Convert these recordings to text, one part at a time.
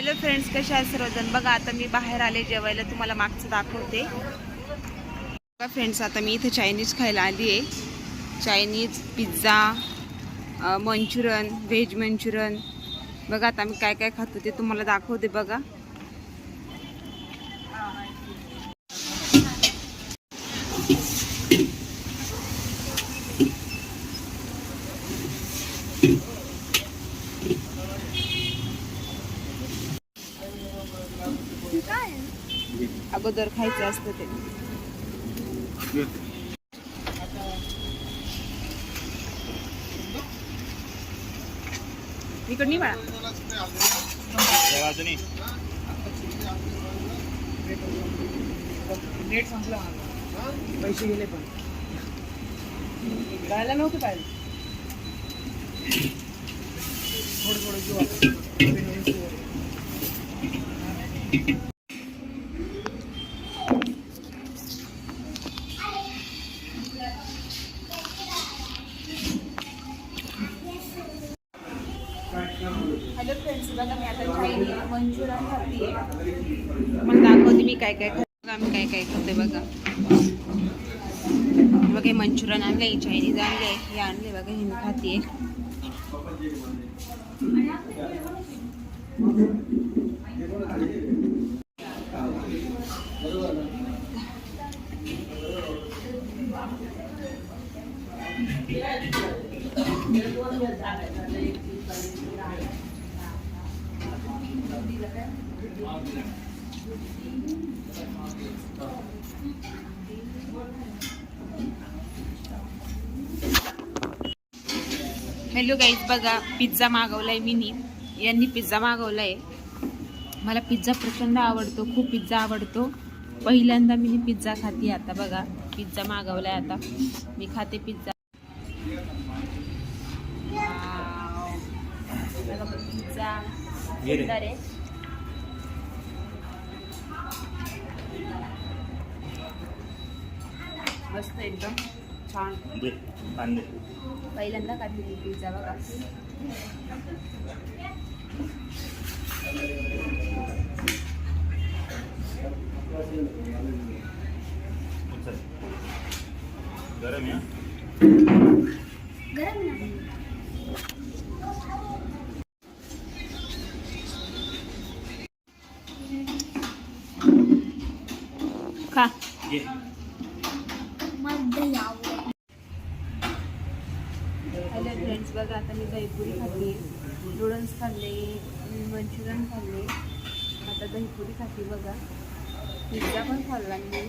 Hello friends कशा आहेत सर्वजण? बघा आता मी बाहेर आले जेवायला. तुम्हाला मागचं दाखवते. बघा फ्रेंड्स आता मी इथे चायनीज खायला आली आहे. Chinese pizza Manchurian veg Manchurian बघा आता मी काय काय खातो ते तुम्हाला दाखवते बघा. अगोदर खायचं असतं ते. इकडं नाही बाळा संपला पैसे गेले पण. जायला नव्हतं पाहिजे थोडं थोडं जीव हॅलो फ्रेंड्स बघा मी आता चायनीज मंचुरियन खाते मला दाखवते मी काय काय खाते बघा मी काय काय खाते बघा. बघा हे मंचुरियन आणले चायनीज आणले हे आणले बघा हे मी खाते हॅलो गाईज बघा पिझ्झा मागवलाय मिनी. यांनी पिझ्झा मागवलाय. मला पिझ्झा प्रचंड आवडतो खूप पिझ्झा आवडतो. पहिल्यांदा मी पिझ्झा खाते आता बघा. पिझ्झा मागवलाय आता. मी खाते पिझ्झा पिझ्झा एकदम छान. पहिल्यांदा मी पिझ्झा बघा. गरम आहे खा. हॅलो फ्रेंड्स बघा आता मी दहीपुरी खाल्ली नूडल्स खाल्ले मंचुरियन खाल्ले. आता दहीपुरी खाते बघा. पिझ्झा पण खाल्ला मी.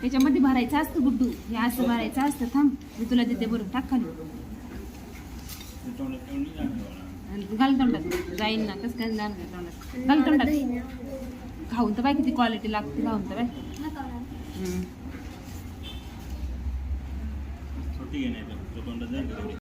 त्याच्यामध्ये भरायचं असतं गुड्डू. हे असं भरायचं असतं. थांब मी तुला देते बरोबर टाक खाली. घाल तोंडात. जाईन ना कसं काय तोंडात. घाल तोंडात. खाऊन तर बाय किती क्वालिटी लागते खाऊन तर बाय చేయలేదు